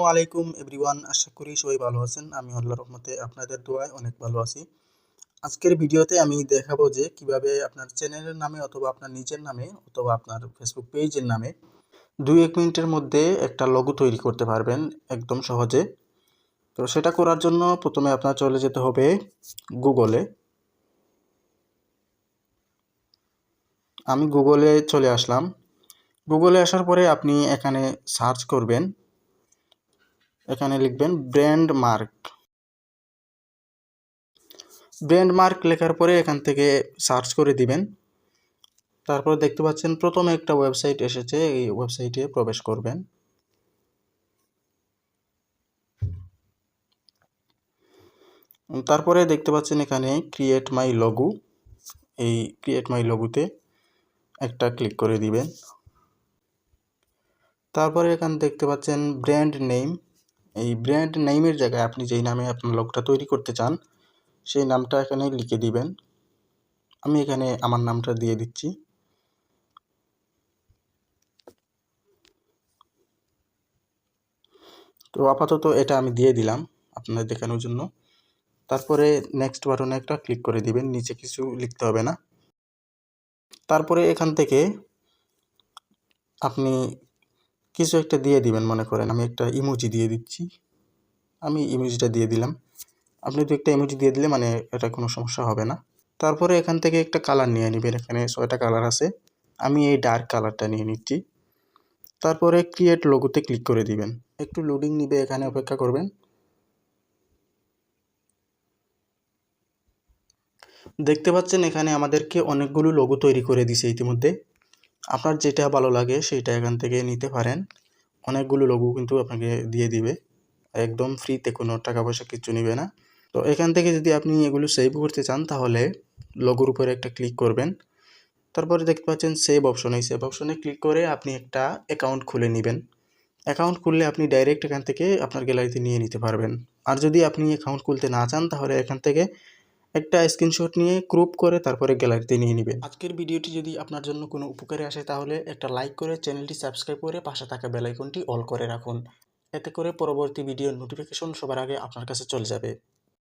আসসালামু আলাইকুম এভরিওয়ান, আশা করি সবাই ভালো আছেন। আমি আল্লাহ রহমতে আপনাদের দোয়ায় অনেক ভালো আছি। আজকের ভিডিওতে আমি দেখাবো যে কীভাবে আপনার চ্যানেলের নামে অথবা আপনার নিজের নামে অথবা আপনার ফেসবুক পেজের নামে দুই এক মিনিটের মধ্যে একটা লগো তৈরি করতে পারবেন একদম সহজে। তো সেটা করার জন্য প্রথমে আপনার চলে যেতে হবে গুগলে আমি গুগলে চলে আসলাম। গুগলে আসার পরে আপনি এখানে সার্চ করবেন। এখানে লিখবেন ব্র্যান্ড মার্ক। ব্র্যান্ড মার্ক লেখার পরে এখান থেকে সার্চ করে দিবেন। তারপর দেখতে পাচ্ছেন প্রথমে একটা ওয়েবসাইট এসেছে, এই ওয়েবসাইটে প্রবেশ করবেন। তারপরে দেখতে পাচ্ছেন এখানে ক্রিয়েট মাই লগু এই ক্রিয়েট মাই লগুতে একটা ক্লিক করে দিবেন। তারপরে এখানে দেখতে পাচ্ছেন ব্র্যান্ড নেম। এই ব্র্যান্ড নেইমের জায়গায় আপনি যেই নামে আপনার লোকটা তৈরি করতে চান, সেই নামটা এখানে লিখে দিবেন। আমি এখানে আমার নামটা দিয়ে দিচ্ছি। তো আপাতত এটা আমি দিয়ে দিলাম আপনাদের দেখানোর জন্য। তারপরে নেক্সট বাটনে একটা ক্লিক করে দিবেন, নিচে কিছু লিখতে হবে না। তারপরে এখান থেকে আপনি কিছু একটা দিয়ে দিবেন মনে করেন। আমি একটা ইমোজি দিয়ে দিচ্ছি। আমি ইমোজিটা দিয়ে দিলাম। আপনি তো একটা ইমোজি দিয়ে দিলে মানে এটা কোনো সমস্যা হবে না। তারপরে এখান থেকে একটা কালার নিয়ে নেবেন। এখানে ছয়টা কালার আছে। আমি এই ডার্ক কালারটা নিয়ে নিচ্ছি। তারপরে ক্রিয়েট লোগোতে ক্লিক করে দিবেন। একটু লোডিং নিবে, এখানে অপেক্ষা করবেন। দেখতে পাচ্ছেন এখানে আমাদেরকে অনেকগুলো লোগো তৈরি করে দিছে ইতিমধ্যে। আপনার যেটা ভালো লাগে সেটা এখান থেকে নিতে পারেন। অনেকগুলো লোগো কিন্তু আপনাকে দিয়ে দিবে। একদম ফ্রিতে কোনো টাকা পয়সা কিছু নেবে না। তো এখান থেকে যদি আপনি এগুলো সেভ করতে চান তাহলে লোগোর উপরে একটা ক্লিক করবেন। তারপরে দেখতে পাচ্ছেন সেভ অপশন এই সেভ অপশনে ক্লিক করে আপনি একটা অ্যাকাউন্ট খুলে নেবেন। অ্যাকাউন্ট খুললে আপনি ডাইরেক্ট এখান থেকে আপনার গ্যালারিতে নিয়ে নিতে পারবেন। আর যদি আপনি অ্যাকাউন্ট খুলতে না চান তাহলে এখান থেকে একটা স্ক্রিনশট নিয়ে ক্রুপ করে তারপরে গ্যালারিতে নিয়ে নেবেন। আজকের ভিডিওটি যদি আপনার জন্য কোনো উপকারে আসে তাহলে একটা লাইক করে চ্যানেলটি সাবস্ক্রাইব করে পাশে থাকা বেলাইকনটি অল করে রাখুন। এতে করে পরবর্তী ভিডিওর নোটিফিকেশন সবার আগে আপনার কাছে চলে যাবে।